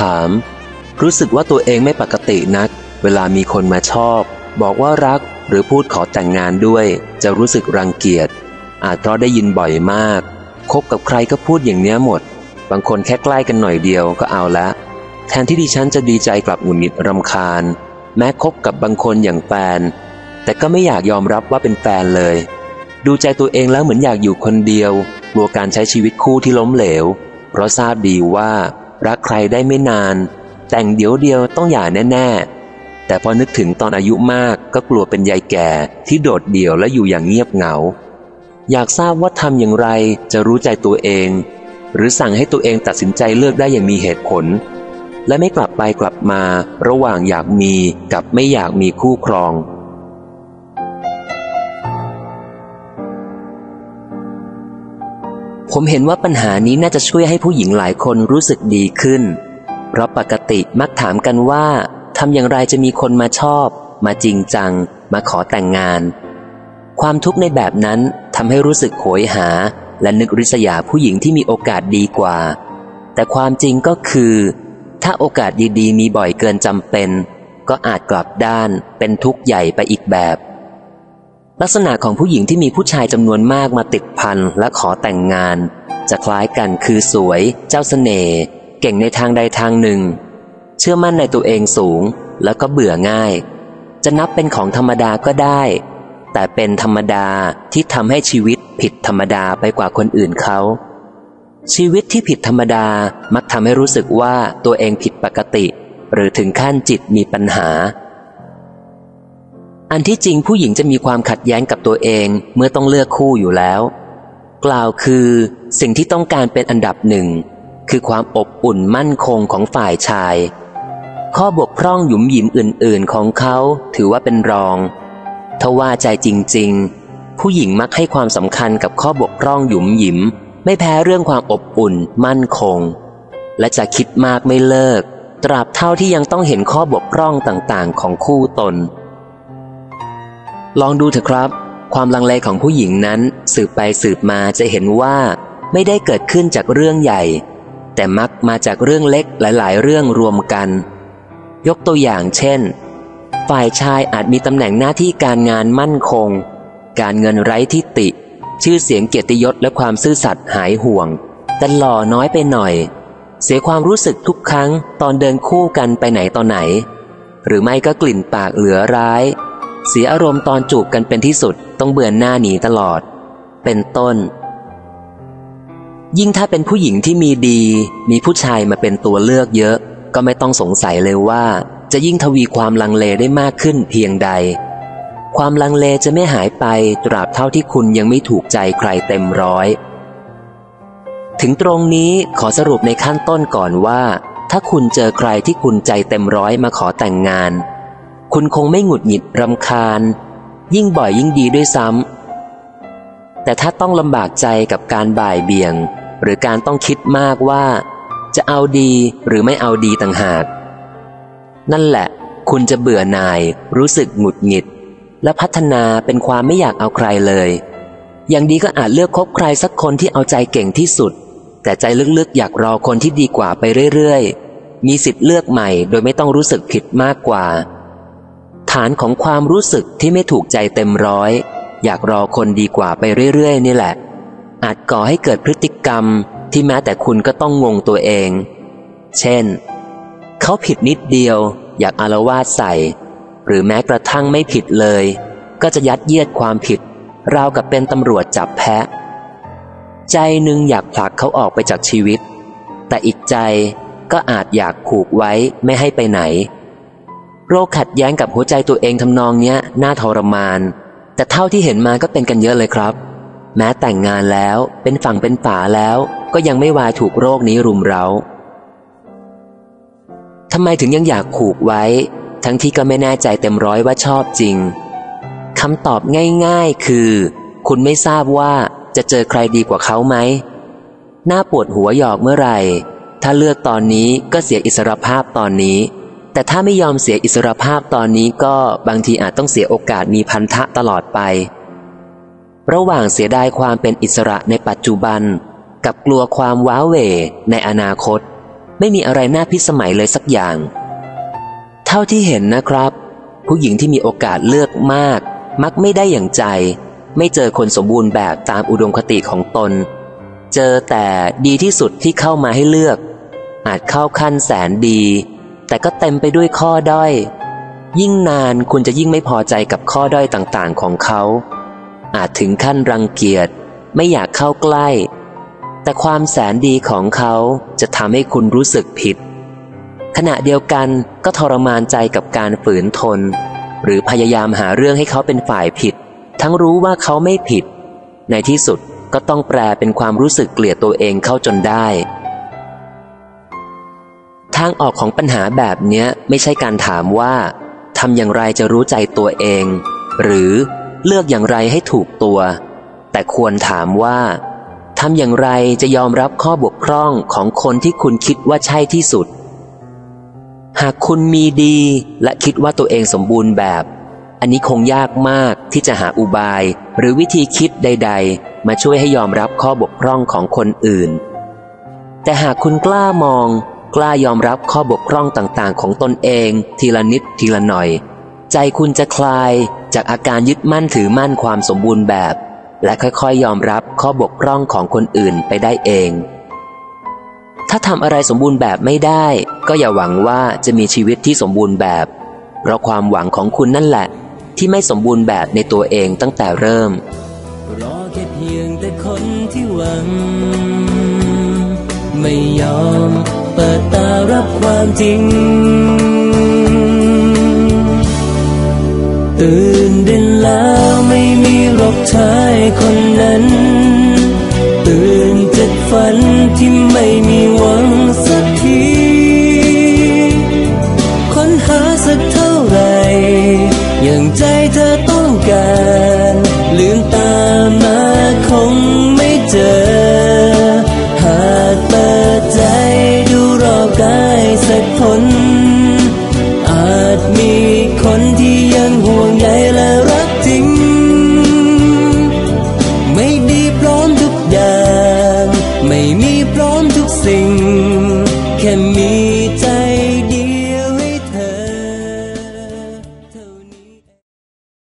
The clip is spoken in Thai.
ถาม รู้สึกว่าตัวเองไม่ปกตินัก เวลามีคนมาชอบ บอกว่ารักหรือพูดขอแต่งงานด้วย จะรู้สึกรังเกียจ อาจเพราะได้ยินบ่อยมาก คบกับใครก็พูดอย่างเนี้ยหมด บางคนแค่ใกล้กันหน่อยเดียวก็เอาละ แทนที่ดิฉันจะดีใจกลับหงุดหงิดรำคาญ แม้คบกับบางคนอย่างแฟน แต่ก็ไม่อยากยอมรับว่าเป็นแฟนเลย ดูใจตัวเองแล้วเหมือนอยากอยู่คนเดียวกลัวการใช้ชีวิตคู่ที่ล้มเหลว เพราะทราบดีว่า รักใครได้ไม่นาน แต่งเดี๋ยวเดียวต้องหย่าแน่ ๆ แต่พอนึกถึงตอนอายุมากก็กลัวเป็นยายแก่ที่โดดเดี่ยวและอยู่อย่างเงียบเหงา อยากทราบว่าทำอย่างไรจะรู้ใจตัวเอง หรือสั่งให้ตัวเองตัดสินใจเลือกได้อย่างมีเหตุผล และไม่กลับไปกลับมาระหว่างอยากมีกับไม่อยากมีคู่ครอง ผมเห็นว่าปัญหานี้น่าจะช่วยให้ผู้หญิงหลายคนรู้สึกดีขึ้น เพราะปกติมักถามกันว่าทำอย่างไรจะมีคนมาชอบ มาจริงจัง มาขอแต่งงาน ความทุกข์ในแบบนั้นทำให้รู้สึกโหยหา และนึกริษยาผู้หญิงที่มีโอกาสดีกว่า แต่ความจริงก็คือ ถ้าโอกาสดีๆ มีบ่อยเกินจำเป็น ก็อาจกลับด้านเป็นทุกข์ใหญ่ไปอีกแบบ ลักษณะของผู้หญิงที่มีผู้ชายจำนวนมากมาติดพันและขอแต่งงาน จะคล้ายกันคือสวย เจ้าสเสน่ห์เก่งในทางใดทางหนึ่ง เชื่อมั่นในตัวเองสูงแล้วก็เบื่อง่าย จะนับเป็นของธรรมดาก็ได้ แต่เป็นธรรมดาที่ทำให้ชีวิตผิดธรรมดาไปกว่าคนอื่นเขาชีวิตที่ผิดธรรมดามักทำให้รู้สึกว่าตัวเองผิดปกติ หรือถึงขั้นจิตมีปัญหา อันที่จริงผู้หญิงจะมีความขัดแย้งกับตัวเองเมื่อต้องเลือกคู่อยู่แล้ว กล่าวคือสิ่งที่ต้องการเป็นอันดับหนึ่ง คือความอบอุ่นมั่นคงของฝ่ายชาย ข้อบกพร่องหยุมหยิมอื่น ๆ ของเขาถือว่าเป็นรองทว่าใจจริง ๆ ผู้หญิงมักให้ความสำคัญกับข้อบกพร่องหยุมหยิม ไม่แพ้เรื่องความอบอุ่น มั่นคง และจะคิดมากไม่เลิก ตราบเท่าที่ยังต้องเห็นข้อบกพร่องต่างๆ ของคู่ตน ลองดูเถอะครับ ความลังเลของผู้หญิงนั้นสืบไปสืบมาจะเห็นว่า ไม่ได้เกิดขึ้นจากเรื่องใหญ่ แต่มักมาจากเรื่องเล็กหลาย ๆ เรื่องรวมกัน ยกตัวอย่างเช่น ฝ่ายชายอาจมีตำแหน่งหน้าที่การงานมั่นคง การเงินไร้ทิฏฐิชื่อเสียงเกียรติยศและความซื่อสัตย์หายห่วง แต่หล่อน้อยไปหน่อย เสียความรู้สึกทุกครั้งตอนเดินคู่กันไปไหนตอนไหน หรือไม่ก็กลิ่นปากเหลือร้าย เสียอารมณ์ตอนจูบกันเป็นที่สุดต้องเบือนหน้าหนีตลอด เป็นต้น ยิ่งถ้าเป็นผู้หญิงที่มีดี มีผู้ชายมาเป็นตัวเลือกเยอะ ก็ไม่ต้องสงสัยเลยว่า จะยิ่งทวีความลังเลได้มากขึ้นเพียงใด ความลังเลจะไม่หายไปตราบเท่าที่คุณยังไม่ถูกใจใครเต็มร้อย ถึงตรงนี้ขอสรุปในขั้นต้นก่อนว่า ถ้าคุณเจอใครที่คุณใจเต็มร้อยมาขอแต่งงาน คุณคงไม่หงุดหงิดรำคาญ ยิ่งบ่อยยิ่งดีด้วยซ้ำแต่ถ้าต้องลำบากใจกับการบ่ายเบี่ยง หรือการต้องคิดมากว่า จะเอาดีหรือไม่เอาดีต่างหาก นั่นแหละ คุณจะเบื่อหน่าย รู้สึกหงุดหงิด และพัฒนาเป็นความไม่อยากเอาใครเลย อย่างดีก็อาจเลือกคบใครสักคนที่เอาใจเก่งที่สุด แต่ใจลึกๆอยากรอคนที่ดีกว่าไปเรื่อยๆมีสิทธิ์เลือกใหม่โดยไม่ต้องรู้สึกผิดมากกว่า ฐานของความรู้สึกที่ไม่ถูกใจเต็มร้อย อยากรอคนดีกว่าไปเรื่อยๆ นี่แหละ อาจก่อให้เกิดพฤติกรรมที่แม้แต่คุณก็ต้องงงตัวเอง เช่น เขาผิดนิดเดียว อยากอารวาสใส่ หรือแม้กระทั่งไม่ผิดเลย ก็จะยัดเยียดความผิด ราวกับเป็นตำรวจจับแพะ ใจหนึ่งอยากผลักเขาออกไปจากชีวิต แต่อีกใจก็อาจอยากผูกไว้ไม่ให้ไปไหน โรคขัดแย้งกับหัวใจตัวเองทำนองเนี้ยน่าทรมาน แต่เท่าที่เห็นมาก็เป็นกันเยอะเลยครับ แม้แต่งงานแล้วเป็นฝั่งเป็นฝาแล้ว ก็ยังไม่วายถูกโรคนี้รุมเรา้าทำไมถึงยังอยากผูกไว้ ทั้งที่ก็ไม่แน่ใจเต็มร้อยว่าชอบจริงคำตอบง่าย ๆ คือ คุณไม่ทราบว่าจะเจอใครดีกว่าเขาไหมหน้าปวดหัวหยอกเมื่อไหร่ ถ้าเลือกตอนนี้ก็เสียอิสรภาพตอนนี้ แต่ถ้าไม่ยอมเสียอิสรภาพตอนนี้ก็บางทีอาจต้องเสียโอกาสมีพันธะตลอดไป ระหว่างเสียดายความเป็นอิสระในปัจจุบัน กับกลัวความว้าเหวในอนาคต ไม่มีอะไรน่าพิสมัยเลยสักอย่าง เท่าที่เห็นนะครับ ผู้หญิงที่มีโอกาสเลือกมาก มักไม่ได้อย่างใจ ไม่เจอคนสมบูรณ์แบบตามอุดมคติของตน เจอแต่ดีที่สุดที่เข้ามาให้เลือก อาจเข้าขั้นแสนดี แต่ก็เต็มไปด้วยข้อด้อย ยิ่งนานคุณจะยิ่งไม่พอใจกับข้อด้อยต่างๆ ของเขา อาจถึงขั้นรังเกียจไม่อยากเข้าใกล้ แต่ความแสนดีของเขาจะทำให้คุณรู้สึกผิด ขณะเดียวกันก็ทรมานใจกับการฝืนทน หรือพยายามหาเรื่องให้เขาเป็นฝ่ายผิด ทั้งรู้ว่าเขาไม่ผิด ในที่สุดก็ต้องแปลเป็นความรู้สึกเกลียดตัวเองเข้าจนได้ ทางออกของปัญหาแบบเนี้ยไม่ใช่การถามว่าทำอย่างไรจะรู้ใจตัวเอง หรือเลือกอย่างไรให้ถูกตัว แต่ควรถามว่าทำอย่างไรจะยอมรับข้อบกพร่องของคนที่คุณคิดว่าใช่ที่สุด หากคุณมีดีและคิดว่าตัวเองสมบูรณ์แบบ อันนี้คงยากมากที่จะหาอุบาย หรือวิธีคิดใด ๆ มาช่วยให้ยอมรับข้อบกพร่องของคนอื่น แต่หากคุณกล้ามอง กล้ายอมรับข้อบกพร่องต่างๆ ของตนเอง ทีละนิดทีละหน่อย ใจคุณจะคลายจากอาการยึดมั่นถือมั่นความสมบูรณ์แบบ และค่อยๆ ยอมรับข้อบกพร่องของคนอื่นไปได้เอง ถ้าทำอะไรสมบูรณ์แบบไม่ได้ ก็อย่าหวังว่าจะมีชีวิตที่สมบูรณ์แบบ เพราะความหวังของคุณนั่นแหละ ที่ไม่สมบูรณ์แบบในตัวเองตั้งแต่เริ่มรอแค่เพียงแต่คนที่หวัง ไม่ยอม เปิดตารับความจริง ตื่นเด่นแล้วไม่มีหรอกชายคนนั้น ตื่นจากฝันที่ไม่มีหวังสักทีค้นหาสักเท่าไหร่อย่างใจเธอต้องการ ลืมตามาคงไม่เจอ สักคน อาจมีคนที่ยังห่วงใย